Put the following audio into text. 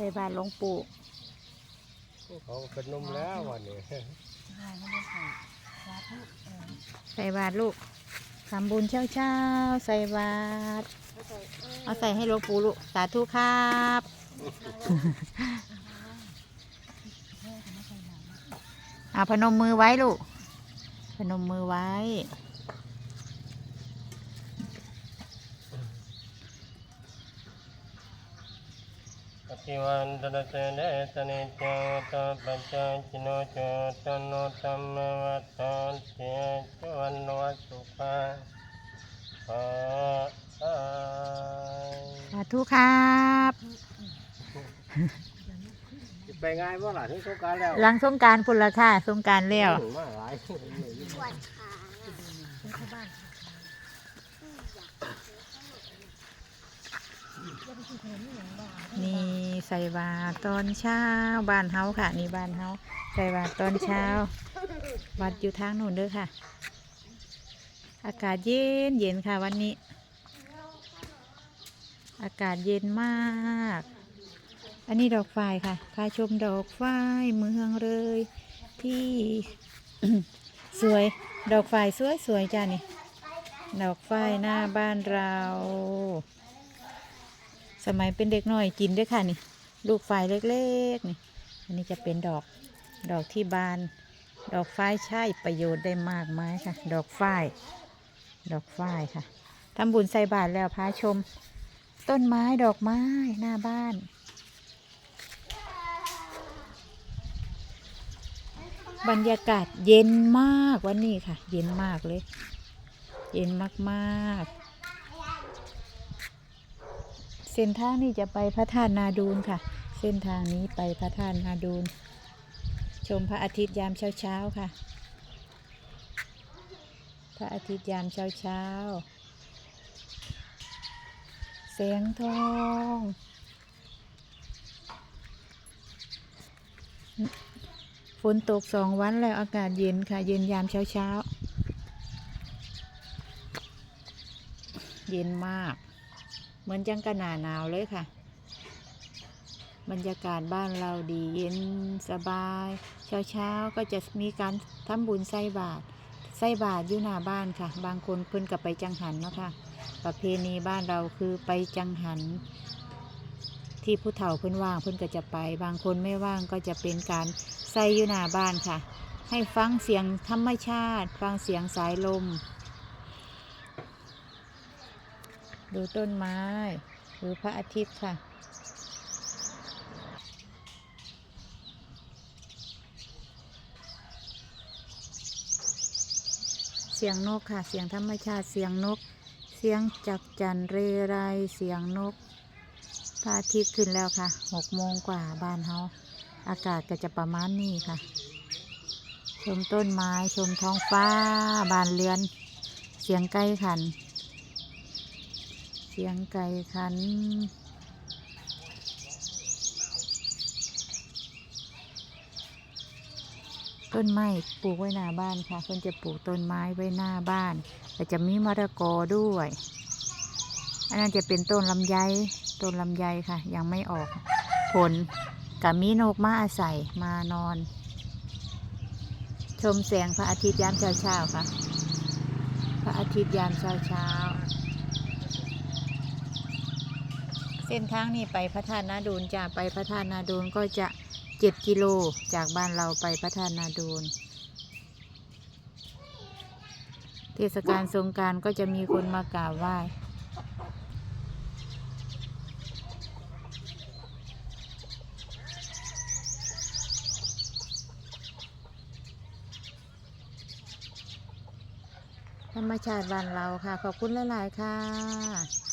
ใส่บาตรหลวงปู่เขาเป็นนมแล้ววันนี้ใส่บาตรลูกทำบุญเช้าเช้าๆใส่บาตรเอาใส่ให้หลวงปู่ลูกสาธุครับอาพนมมือไว้ลูก พนมมือไว้ ปฏิวันตระเตเดสนิจจตปัจจาจิโนจตโนตัมมวัฏฐานเสียจวันโนสุภาภาไสาธุครับไปง่ายว่าหล่ะที่สงการแล้วหลังสงกรารพุ่นละค่ะสงกรารแล้ว มาหลาย นี่ใส่บาตรตอนเช้าบ้านเฮาค่ะ นี่บ้านเฮาใส่บาตรตอนเช้าวัดอยู่ทางโน้นเด้อค่ะ อากาศเย็นเย็นค่ะวันนี้ อากาศเย็นมาก อันนี้ดอกไฟค่ะพาชมดอกไฟเมืองเลย ที่สวยดอกไฟสวยสวยจ้านี่ดอกไฟหน้าบ้านเรา สมัยเป็นเด็กน้อยกินด้วยค่ะนี่ ลูกไฟเล็กๆนี่อันนี้จะเป็นดอกดอกที่บาน ดอกไฟใช้ประโยชน์ได้มากมายค่ะ ดอกไฟดอกไฟค่ะทำบุญใส่บาตรแล้วพาชม ต้นไม้ดอกไม้หน้าบ้านบรรยากาศเย็นมากวันนี้ค่ะ เย็นมากเลย เย็นมากๆ เส้นทางนี้จะไปพระธาตุนาดูนค่ะ เส้นทางนี้ไปพระธาตุนาดูนชมพระอาทิตย์ยามเช้าๆค่ะ พระอาทิตย์ยามเช้าๆแสงทองฝนตกสองวันแล้วอากาศเย็นค่ะ เย็นยามเช้าเช้าๆเย็นมาก เหมือนจังกะหนาหนาวเลยค่ะ บรรยากาศบ้านเราดีเย็นสบาย เช้าเช้าๆก็จะมีการทำบุญใส่บาตรใส่บาตรอยู่หน้าบ้านค่ะ บางคนเพิ่นกับไปจังหันเนาะค่ะ ประเพณีบ้านเราคือไปจังหัน ที่ผู้เฒ่าเพิ่นว่างเพิ่นก็จะไป บางคนไม่ว่างก็จะเป็นการใส่อยู่หน้าบ้านค่ะ ให้ฟังเสียงธรรมชาติ ฟังเสียงสายลม ดูต้นไม้หรือพระอาทิตย์ค่ะ เสียงนกค่ะ เสียงธรรมชาติ เสียงนก เสียงจักจันเรไร เสียงนก พระอาทิตย์ขึ้นแล้วค่ะหกโมงกว่าบ้านเฮาอากาศก็จะประมาณนี้ค่ะ ชมต้นไม้ ชมท้องฟ้า บานเรือน เสียงไก่ขัน สียงไก่ขัน ต้นไม้ปลูกไว้หน้าบ้านค่ะเพิ่นจะปลูกต้นไม้ไว้หน้าบ้านแต่จะมีมะระกอด้วย อันนั้นจะเป็นต้นลำไยต้นลำไยค่ะ ยังไม่ออกผลกับมีนกมาอาศัยมานอน ชมแสงพระอาทิตย์ยามเช้าๆค่ะ พระอาทิตย์ยามเช้าเช้าๆ เส้นทางนี้ไปพระธาตุนาดูนจะไปพระธาตุนาดูนก็จะเจ็ดกิโลจากบ้านเราไปพระธาตุนาดูนเทศกาลสงการก็จะมีคนมากราบไหว้ธรรมชาติบ้านเราค่ะ ขอบคุณหลาย ๆ ค่ะ